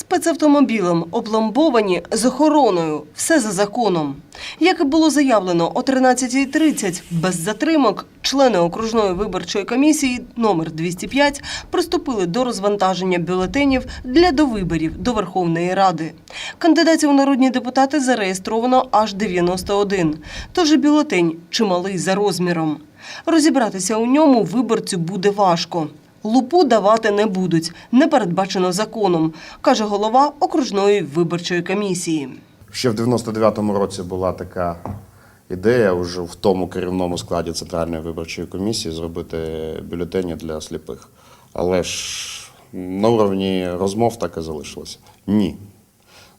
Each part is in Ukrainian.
Спецавтомобілем обломбовані з охороною. Все за законом. Як і було заявлено о 13.30, без затримок члени окружної виборчої комісії номер 205 приступили до розвантаження бюлетенів для довиборів до Верховної Ради. Кандидатів народні депутати зареєстровано аж 91, тож бюлетень чималий за розміром. Розібратися у ньому виборцю буде важко. Лупу давати не будуть, не передбачено законом, каже голова окружної виборчої комісії. Ще в 99-му році була така ідея вже в тому керівному складі Центральної виборчої комісії зробити бюлетені для сліпих. Але ж на уровні розмов так і залишилося. Ні.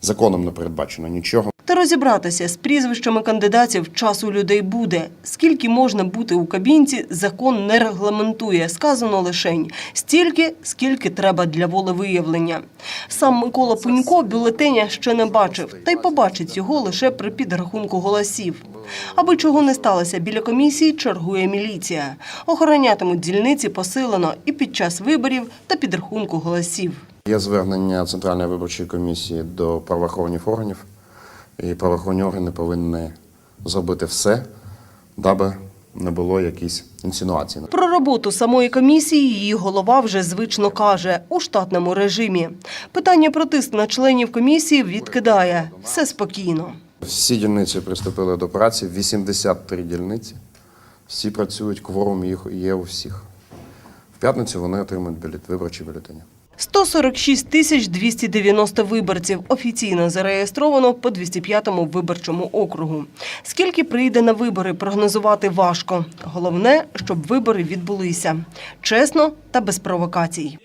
Законом не передбачено нічого. Та розібратися з прізвищами кандидатів часу людей буде. Скільки можна бути у кабінці, закон не регламентує. Сказано лишень стільки, скільки треба для волевиявлення. Сам Микола Пунько бюлетеня ще не бачив, та й побачить його лише при підрахунку голосів. Аби чого не сталося, біля комісії чергує міліція. Охоронятимуть дільниці посилено і під час виборів та підрахунку голосів. Є звернення Центральної виборчої комісії до правоохоронних органів, і правоохоронні органи повинні зробити все, даби не було якісь інсинуацій. Про роботу самої комісії її голова вже звично каже у штатному режимі. Питання про тиск на членів комісії відкидає все спокійно. Всі дільниці приступили до праці, 83 дільниці. Всі працюють, кворум їх є у всіх. В п'ятницю вони отримують бюлет, виборчі бюлетені. 146 тисяч 290 виборців офіційно зареєстровано по 205-му виборчому округу. Скільки прийде на вибори, прогнозувати важко. Головне, щоб вибори відбулися чесно та без провокацій.